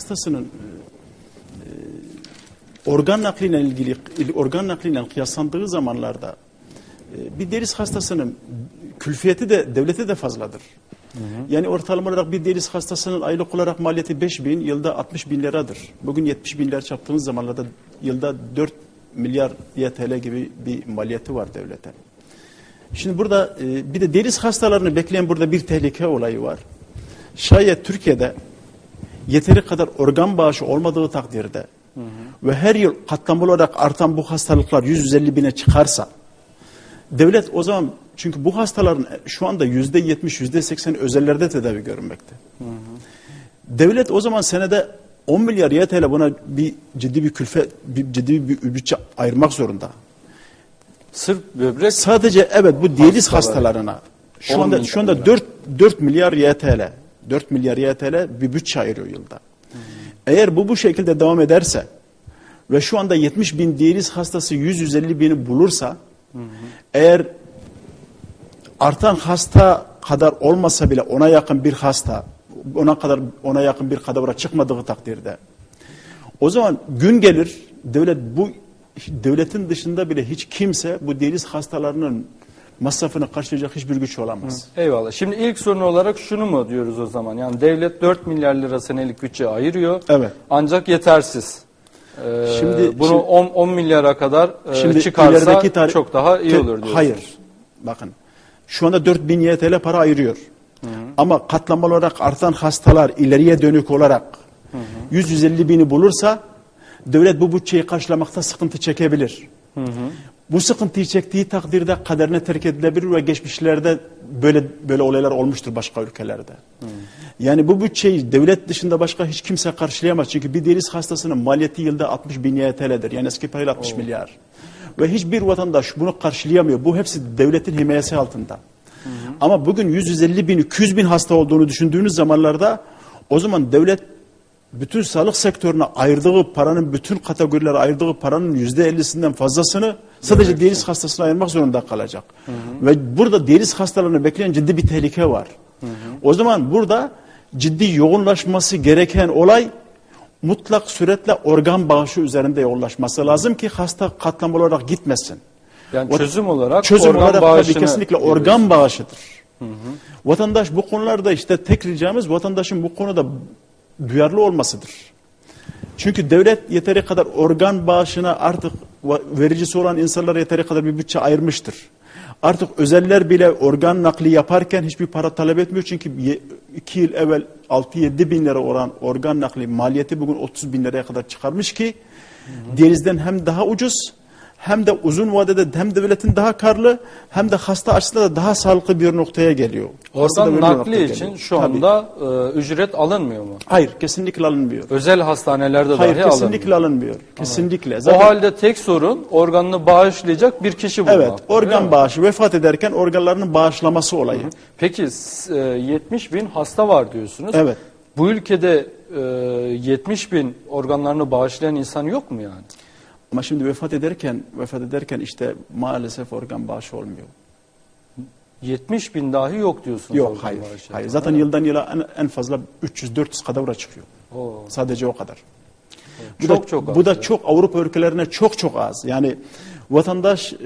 hastasının e, e, organ nakliyle ilgili organ nakliyle kıyaslandığı zamanlarda e, bir deriz hastasının külfiyeti de devlete de fazladır. Yani ortalama olarak bir deriz hastasının aylık olarak maliyeti 5 bin, yılda 60 bin liradır. Bugün 70 bin lira çarptığınız zamanlarda yılda 4 milyar YTL gibi bir maliyeti var devlete. Şimdi burada e, bir de deriz hastalarını bekleyen burada bir tehlike olayı var. Şayet Türkiye'de yeteri kadar organ bağışı olmadığı takdirde ve her yıl katlanmalı olarak artan bu hastalıklar 150 bine çıkarsa devlet o zaman çünkü bu hastaların şu anda yüzde 70 yüzde 80 özellerde tedavi görünmekte. Devlet o zaman senede 10 milyar YTL buna bir ciddi bir külfe bir ciddi bir bütçe ayırmak zorunda. Sırf böbrek Sadece evet bu diyaliz Hastalar. hastalarına şu 10 anda şu anda lira. 4 4 milyar YTL 4 milyar YTL bir bütçe ayırıyor yılda. Eğer bu bu şekilde devam ederse ve şu anda 70 bin diyaliz hastası 100-150 bini bulursa eğer artan hasta kadar olmasa bile ona yakın bir hasta ona kadar ona yakın bir kadavra çıkmadığı takdirde o zaman gün gelir devlet bu devletin dışında bile hiç kimse bu diyaliz hastalarının masrafını karşılayacak hiçbir güç olamaz. Eyvallah. Şimdi ilk sorun olarak şunu mu diyoruz o zaman? Yani devlet 4 milyar lira senelik bütçe ayırıyor. Evet. Ancak yetersiz. Ee, Şimdi- bunu şimdi- 10, 10 milyara kadar e, Şimdi çıkarsa çok daha iyi olur diyorsunuz. Hayır. Bakın. Şu anda 4000 YTL para ayırıyor. Ama katlanmalı olarak artan hastalar ileriye dönük olarak 100-150 bini bulursa devlet bu bütçeyi karşılamakta sıkıntı çekebilir. Bu sıkıntıyı çektiği takdirde kaderine terk edilebilir ve geçmişlerde böyle böyle olaylar olmuştur başka ülkelerde. Yani bu bütçeyi devlet dışında başka hiç kimse karşılayamaz. Çünkü bir deriz hastasının maliyeti yılda 60 bin YTL'dir. Yani eski parayla 60 milyar. Ve hiçbir vatandaş bunu karşılayamıyor. Bu hepsi devletin himayesi altında. Ama bugün 150 bin, 200 bin hasta olduğunu düşündüğünüz zamanlarda o zaman devlet bütün sağlık sektörüne ayırdığı paranın, bütün kategorilere ayırdığı paranın yüzde ellisinden fazlasını sadece diyaliz hastasına ayırmak zorunda kalacak. Ve burada diyaliz hastalarını bekleyen ciddi bir tehlike var. O zaman burada ciddi yoğunlaşması gereken olay mutlak suretle organ bağışı üzerinde yoğunlaşması lazım ki hasta katlamalı olarak gitmesin. Yani O- çözüm olarak Çözüm organ olarak tabii bağışını kesinlikle organ bağışıdır. Vatandaş bu konularda işte tek ricamız vatandaşın bu konuda duyarlı olmasıdır. Çünkü devlet yeteri kadar organ bağışına artık vericisi olan insanlara yeteri kadar bir bütçe ayırmıştır. Artık özeller bile organ nakli yaparken hiçbir para talep etmiyor. Çünkü 2 yıl evvel 6-7 bin lira olan organ nakli maliyeti bugün 30 bin liraya kadar çıkarmış ki diyalizden hem daha ucuz hem de uzun vadede hem devletin daha karlı hem de hasta açısından da daha sağlıklı bir noktaya geliyor. Bir nakli için geliyor. şu anda e, ücret alınmıyor mu? Hayır kesinlikle alınmıyor. Özel hastanelerde Hayır dahi kesinlikle alınmıyor. alınmıyor. Kesinlikle. O Zaten halde tek sorun organını bağışlayacak bir kişi bulmak. evet organ bağışı vefat ederken organlarının bağışlaması olayı. Peki s- e, 70 bin hasta var diyorsunuz. Evet. Bu ülkede e, 70 bin organlarını bağışlayan insan yok mu yani? Ama şimdi vefat ederken vefat ederken işte maalesef organ bağışı olmuyor. 70 bin dahi yok diyorsunuz. Yok hayır. bağışı. Hayır. Zaten yıldan yıla en, en fazla 300-400 kadavra çıkıyor. Oo. Sadece o kadar. Bu Çok da, çok az Bu da çok Avrupa ülkelerine çok çok az. Yani vatandaş e,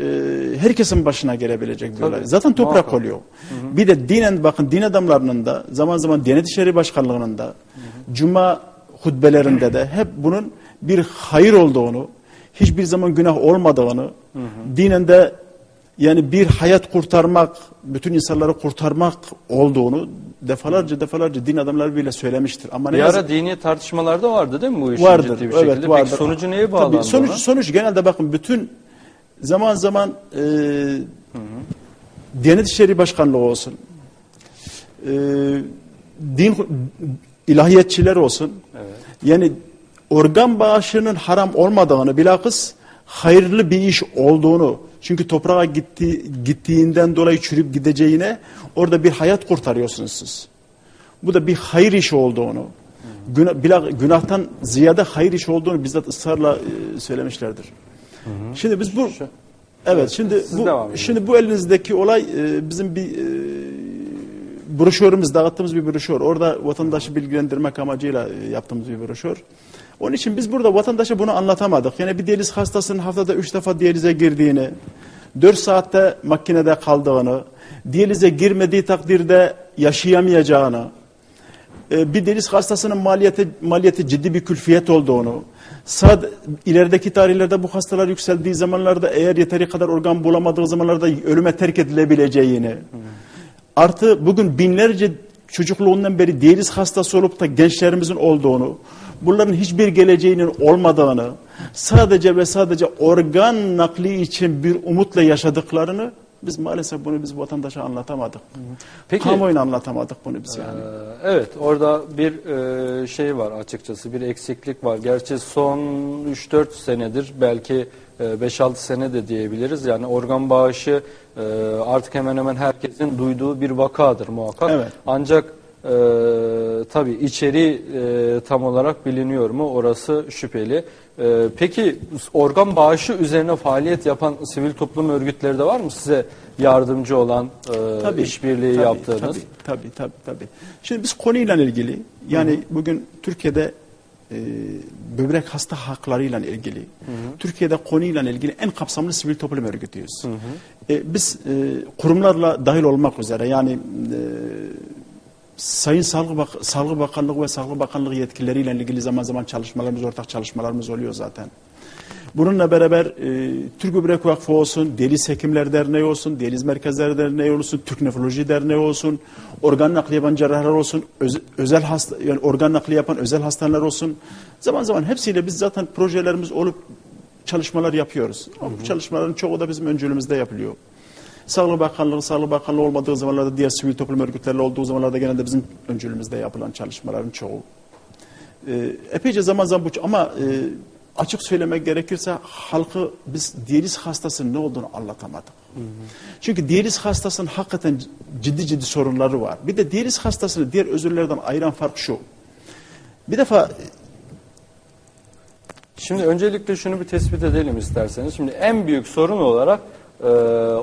herkesin başına gelebilecek bir olay. Zaten toprak muhakkak. oluyor. Bir de dinen bakın din adamlarının da zaman zaman Diyanet İşleri Başkanlığı'nın da cuma hutbelerinde de hep bunun bir hayır olduğunu, hiçbir zaman günah olmadığını, dinen de yani bir hayat kurtarmak, bütün insanları kurtarmak olduğunu defalarca defalarca din adamları bile söylemiştir. Ama ne Bir yazık ara dini tartışmalarda vardı değil mi bu işin vardır. ciddi bir evet, şekilde? vardır. Peki sonucu neye bağlandı? Tabii, sonuç, ona? sonuç genelde bakın bütün zaman zaman e, Diyanet İşleri Başkanlığı olsun, e, din ilahiyatçiler olsun. Evet. Yani organ bağışının haram olmadığını bilakis hayırlı bir iş olduğunu çünkü toprağa gitti, gittiğinden dolayı çürüp gideceğine orada bir hayat kurtarıyorsunuz siz. Bu da bir hayır işi olduğunu, günah, günahtan ziyade hayır işi olduğunu bizzat ısrarla e, söylemişlerdir. Şimdi biz bu evet şimdi siz bu şimdi bu elinizdeki olay e, bizim bir e, broşürümüz, dağıttığımız bir broşür. Orada vatandaşı bilgilendirmek amacıyla e, yaptığımız bir broşür. Onun için biz burada vatandaşa bunu anlatamadık. Yani bir diyaliz hastasının haftada üç defa diyalize girdiğini, 4 saatte makinede kaldığını, diyalize girmediği takdirde yaşayamayacağını, e, bir deniz hastasının maliyeti, maliyeti ciddi bir külfiyet olduğunu, sad, ilerideki tarihlerde bu hastalar yükseldiği zamanlarda eğer yeteri kadar organ bulamadığı zamanlarda ölüme terk edilebileceğini, artı bugün binlerce çocukluğundan beri diyaliz hastası olup da gençlerimizin olduğunu, bunların hiçbir geleceğinin olmadığını, sadece ve sadece organ nakli için bir umutla yaşadıklarını biz maalesef bunu biz vatandaşa anlatamadık. Peki. Kamuoyuna anlatamadık bunu biz yani. Ee, Evet orada bir e, şey var açıkçası bir eksiklik var. Gerçi son 3-4 senedir belki e, 5-6 sene de diyebiliriz. Yani organ bağışı e, artık hemen hemen herkesin duyduğu bir vakadır muhakkak. Evet. Ancak e, tabii içeriği e, tam olarak biliniyor mu orası şüpheli. E, peki organ bağışı üzerine faaliyet yapan sivil toplum örgütleri de var mı size yardımcı olan e, işbirliği tabii, yaptığınız? Tabii, tabii, tabii, tabii. Şimdi biz konuyla ilgili, yani bugün Türkiye'de e, böbrek hasta haklarıyla ilgili, Türkiye'de konuyla ilgili en kapsamlı sivil toplum örgütüyüz. E, biz e, kurumlarla dahil olmak üzere, yani e, Sayın Sağlık, Bak Sağlık Bakanlığı ve Sağlık Bakanlığı yetkilileriyle ilgili zaman zaman çalışmalarımız, ortak çalışmalarımız oluyor zaten. Bununla beraber e, Türk Böbrek Vakfı olsun, Diyaliz Hekimler Derneği olsun, Diyaliz Merkezleri Derneği olsun, Türk Nefroloji Derneği olsun, organ nakli yapan cerrahlar olsun, öz- özel hasta, yani organ nakli yapan özel hastaneler olsun. Zaman zaman hepsiyle biz zaten projelerimiz olup çalışmalar yapıyoruz. Ama bu çalışmaların çoğu da bizim öncülüğümüzde yapılıyor. Sağlık Bakanlığı, Sağlık Bakanlığı olmadığı zamanlarda diğer sivil toplum örgütlerle olduğu zamanlarda genelde bizim öncülüğümüzde yapılan çalışmaların çoğu. Ee, epeyce zaman zaman bu ama e, açık söylemek gerekirse halkı biz diyaliz hastasının ne olduğunu anlatamadık. Çünkü diyaliz hastasının hakikaten ciddi ciddi sorunları var. Bir de diyaliz hastasını diğer özürlerden ayıran fark şu. Bir defa Şimdi öncelikle şunu bir tespit edelim isterseniz. Şimdi en büyük sorun olarak e,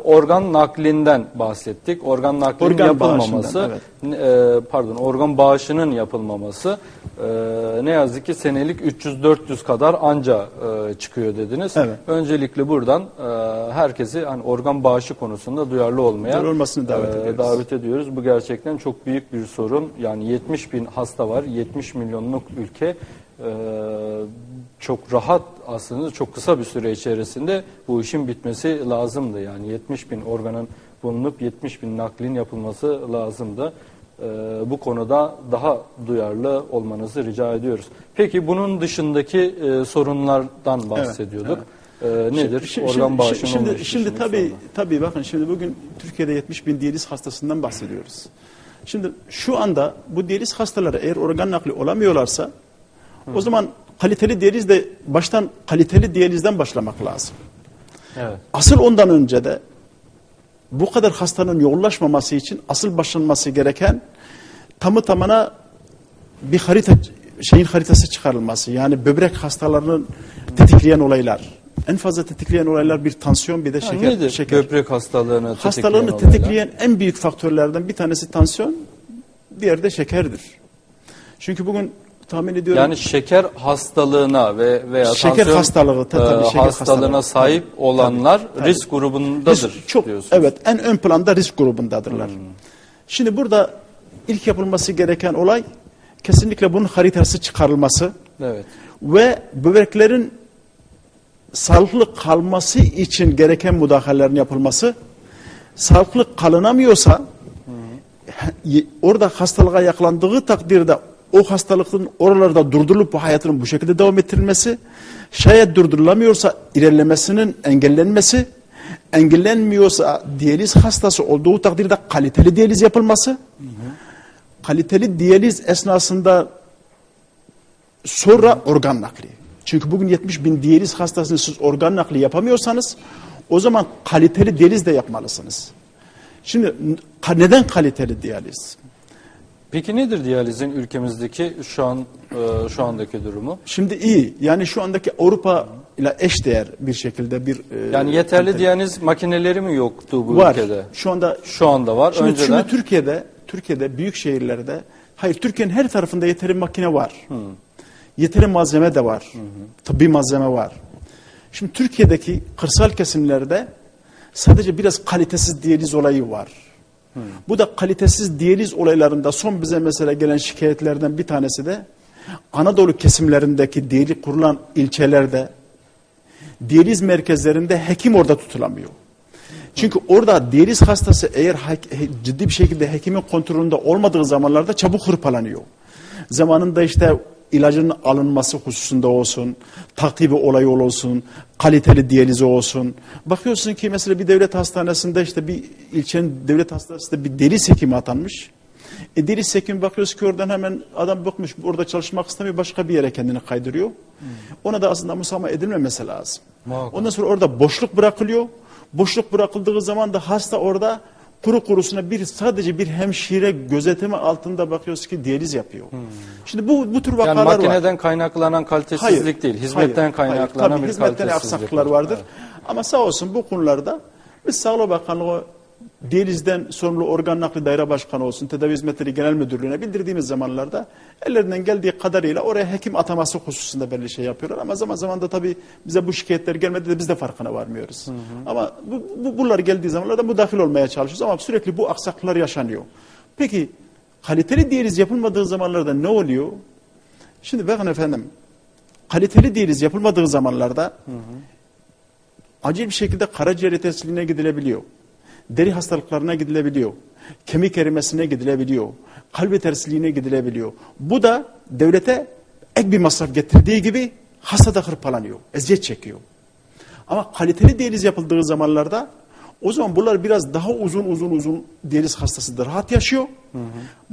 organ naklinden bahsettik. Organ naklinin Organ yapılmaması, bağışından, e, pardon organ bağışının yapılmaması e, ne yazık ki senelik 300-400 kadar anca e, çıkıyor dediniz. Evet. Öncelikle buradan e, herkesi hani organ bağışı konusunda duyarlı olmaya olmasını davet e, ediyoruz. davet ediyoruz. Bu gerçekten çok büyük bir sorun. Yani 70 bin hasta var, 70 milyonluk ülke. Ee, çok rahat aslında çok kısa bir süre içerisinde bu işin bitmesi lazımdı. Yani 70 bin organın bulunup 70 bin naklin yapılması lazımdı. Ee, bu konuda daha duyarlı olmanızı rica ediyoruz. Peki bunun dışındaki e, sorunlardan bahsediyorduk. Ee, nedir? Şi- şi- organ şimdi, bağışının şimdi, şimdi şimdi tabii, sonra. tabii bakın şimdi bugün Türkiye'de 70 bin diyaliz hastasından bahsediyoruz. Şimdi şu anda bu diyaliz hastaları eğer organ nakli olamıyorlarsa o zaman kaliteli diyaliz de baştan kaliteli diyalizden başlamak lazım. Evet. Asıl ondan önce de bu kadar hastanın yoğunlaşmaması için asıl başlanması gereken tamı tamına bir harita şeyin haritası çıkarılması. Yani böbrek hastalarının tetikleyen olaylar. En fazla tetikleyen olaylar bir tansiyon bir de şeker. nedir şeker. böbrek hastalığını tetikleyen Hastalığını olaylar? tetikleyen en büyük faktörlerden bir tanesi tansiyon, diğeri de şekerdir. Çünkü bugün tahmin ediyorum Yani şeker hastalığına ve veya Şeker tansiyon hastalığı, tabii, tabii, e, şeker hastalığına hastalığı. sahip olanlar tabii, tabii. risk grubundadır Risk- çok diyorsunuz. evet en ön planda risk grubundadırlar. Hmm. Şimdi burada ilk yapılması gereken olay kesinlikle bunun haritası çıkarılması Evet. ve böbreklerin sağlıklı kalması için gereken müdahalelerin yapılması. Sağlıklı kalınamıyorsa y- orada hastalığa yakalandığı takdirde o hastalıkın oralarda durdurulup bu hayatının bu şekilde devam ettirilmesi, şayet durdurulamıyorsa ilerlemesinin engellenmesi, engellenmiyorsa diyaliz hastası olduğu takdirde kaliteli diyaliz yapılması, kaliteli diyaliz esnasında sonra organ nakli. Çünkü bugün 70 bin diyaliz hastasını siz organ nakli yapamıyorsanız o zaman kaliteli diyaliz de yapmalısınız. Şimdi neden kaliteli diyaliz? Peki nedir diyalizin ülkemizdeki şu an e, şu andaki durumu? Şimdi iyi. Yani şu andaki Avrupa ile eşdeğer bir şekilde bir e, Yani yeterli diyaliz makineleri mi yoktu bu var. ülkede? Şu anda Şu anda var. şimdi, Önceden şimdi Türkiye'de Türkiye'de büyük şehirlerde hayır Türkiye'nin her tarafında yeteri makine var. Yeteri malzeme de var. Tıbbi malzeme var. Şimdi Türkiye'deki kırsal kesimlerde sadece biraz kalitesiz diyaliz olayı var. Bu da kalitesiz diyaliz olaylarında son bize mesela gelen şikayetlerden bir tanesi de Anadolu kesimlerindeki diyaliz kurulan ilçelerde diyaliz merkezlerinde hekim orada tutulamıyor. Çünkü orada diyaliz hastası eğer ciddi bir şekilde hekimin kontrolünde olmadığı zamanlarda çabuk hırpalanıyor. Zamanında işte ilacın alınması hususunda olsun, takibi olayı olsun, kaliteli diyalizi olsun. Bakıyorsun ki mesela bir devlet hastanesinde işte bir ilçenin devlet hastanesinde bir deriz hekimi atanmış. E deriz hekim bakıyoruz ki oradan hemen adam bakmış orada çalışmak istemiyor başka bir yere kendini kaydırıyor. Ona da aslında musama edilmemesi lazım. Muhakkak. Ondan sonra orada boşluk bırakılıyor. Boşluk bırakıldığı zaman da hasta orada kuru kurusuna bir sadece bir hemşire gözetimi altında bakıyoruz ki diyaliz yapıyor. Şimdi bu bu tür Hmm. Yani vakalar var. makineden kaynaklanan kalitesizlik değil, hizmetten hayır, kaynaklanan hayır. Tabii bir hizmetten kalitesizlik aksaklıklar var. vardır. Evet. Ama sağ olsun bu konularda biz Sağlık Bakanlığı diyalizden sorumlu organ nakli daire başkanı olsun, tedavi hizmetleri genel müdürlüğüne bildirdiğimiz zamanlarda ellerinden geldiği kadarıyla oraya hekim ataması hususunda belli şey yapıyorlar. Ama zaman zaman da tabii bize bu şikayetler gelmedi de biz de farkına varmıyoruz. Ama bu, bu, bunlar geldiği zamanlarda müdahil olmaya çalışıyoruz ama sürekli bu aksaklıklar yaşanıyor. Peki kaliteli diyaliz yapılmadığı zamanlarda ne oluyor? Şimdi bakın efendim kaliteli diyaliz yapılmadığı zamanlarda acil bir şekilde karaciğer yetersizliğine gidilebiliyor. Deri hastalıklarına gidilebiliyor. Kemik erimesine gidilebiliyor. Kalp yetersizliğine gidilebiliyor. Bu da devlete ek bir masraf getirdiği gibi hasta da hırpalanıyor. Eziyet çekiyor. Ama kaliteli diyaliz yapıldığı zamanlarda o zaman bunlar biraz daha uzun uzun uzun diyaliz hastası da rahat yaşıyor.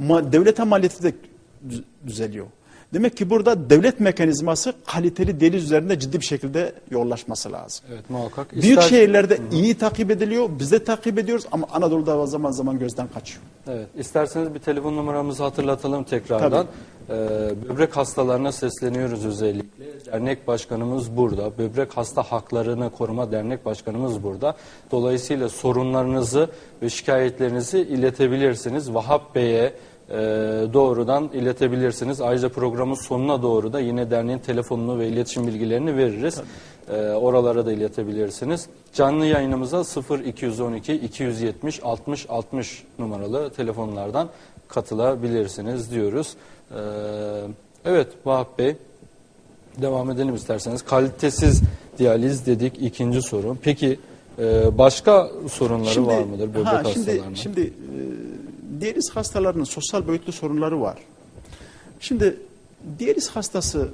Ma- devlete maliyeti de dü- düzeliyor. Demek ki burada devlet mekanizması kaliteli diyaliz üzerinde ciddi bir şekilde yoğunlaşması lazım. Evet muhakkak. Büyük İster- şehirlerde iyi takip ediliyor, biz de takip ediyoruz ama Anadolu'da zaman zaman gözden kaçıyor. Evet, isterseniz bir telefon numaramızı hatırlatalım tekrardan. Ee, böbrek hastalarına sesleniyoruz özellikle. Dernek başkanımız burada. Böbrek hasta haklarını koruma dernek başkanımız burada. Dolayısıyla sorunlarınızı ve şikayetlerinizi iletebilirsiniz. Vahap Bey'e e, doğrudan iletebilirsiniz. Ayrıca programın sonuna doğru da yine derneğin telefonunu ve iletişim bilgilerini veririz. Ee, oralara da iletebilirsiniz. Canlı yayınımıza 0212 270 60 60 numaralı telefonlardan katılabilirsiniz diyoruz. Ee, evet Vahap Bey devam edelim isterseniz. Kalitesiz diyaliz dedik ikinci sorun. Peki e, başka sorunları var mıdır böbrek ha, şimdi, hastalarının? şimdi e, diyaliz hastalarının sosyal boyutlu sorunları var. Şimdi diyaliz hastası